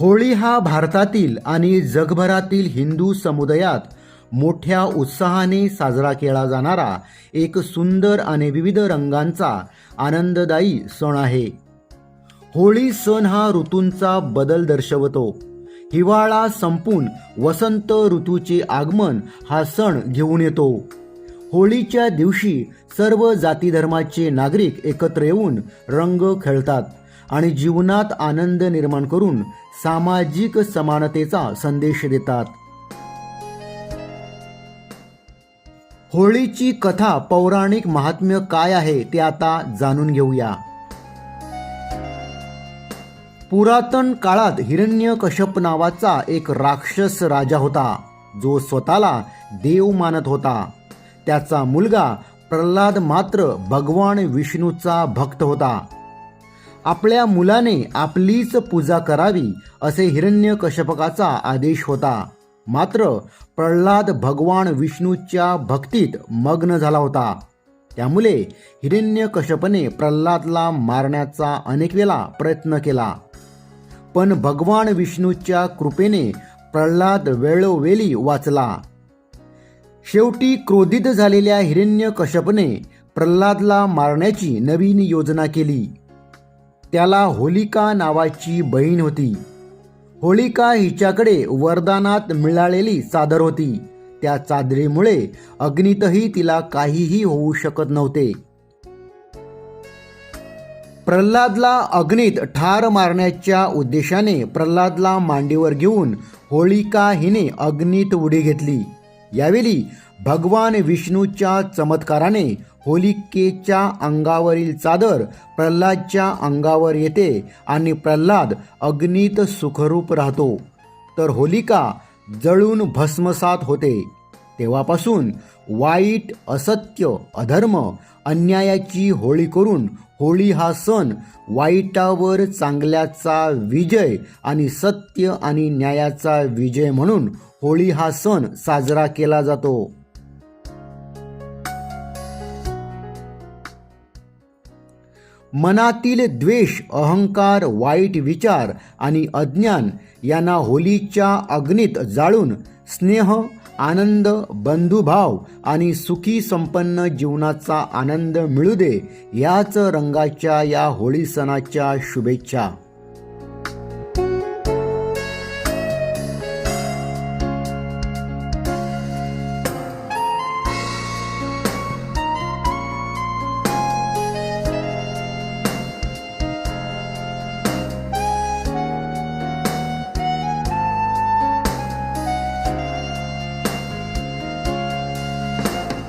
होळी हा भारतातील आणि जगभरातील हिंदू समुदायात मोठ्या उत्साहाने साजरा केला जाणारा एक सुंदर आणि विविध रंगांचा आनंददायी सण आहे. होळी सण हा ऋतूंचा बदल दर्शवतो. हिवाळा संपून वसंत ऋतूचे आगमन हा सण घेऊन येतो. होळीच्या दिवशी सर्व जातीधर्माचे नागरिक एकत्र येऊन रंग खेळतात. आणि जीवनात आनंद निर्माण करून सामाजिक समानतेचा संदेश देतात. होळीची कथा पौराणिक महात्म्य काय आहे ते आता जाणून घेऊया. पुरातन काळात हिरण्यकश्यप नावाचा एक राक्षस राजा होता. जो स्वतःला देव मानत होता. त्याचा मुलगा प्रल्हाद मात्र भगवान विष्णूचा भक्त होता. आपल्या मुलाने आपलीच पूजा करावी असे हिरण्यकश्यपकाचा आदेश होता. मात्र प्रल्हाद भगवान विष्णूच्या भक्तीत मग्न झाला होता. त्यामुळे हिरण्यकश्यपने प्रल्हादला मारण्याचा अनेक वेळा प्रयत्न केला. पण भगवान विष्णूच्या कृपेने प्रल्हाद वेळोवेळी वाचला. शेवटी क्रोधित झालेल्या हिरण्यकश्यपने प्रल्हादला मारण्याची नवीन योजना केली. त्याला होलिका नावाची बहीण होती. होलिका हिच्याकडे वरदानात मिळालेली चादर होती. त्या चादरीमुळे अग्नीतही तिला काहीही होऊ शकत नव्हते. प्रल्हादला अग्नीत ठार मारण्याच्या उद्देशाने प्रल्हादला मांडीवर घेऊन होलिका हिने अग्नीत उडी घेतली. यावेळी भगवान विष्णूच्या चमत्काराने होलिकेच्या अंगावरील चादर प्रल्हादच्या अंगावर येते आणि प्रल्हाद अग्नीत सुखरूप राहतो. तर होलिका जळून भस्मसात होते. तेव्हापासून वाईट असत्य अधर्म अन्यायाची होळी करून होळी हा सण वाईटावर चांगल्याचा विजय आणि सत्य आणि न्यायाचा विजय म्हणून होळी हा सण साजरा केला जातो. मनातील द्वेष अहंकार वाईट विचार आणि अज्ञान यांना होलीच्या अग्नीत जाळून स्नेह आनंद बंधुभाव आणि सुखी संपन्न जीवनाचा आनंद मिळू दे. याच रंगाच्या या होळी सणाच्या शुभेच्छा.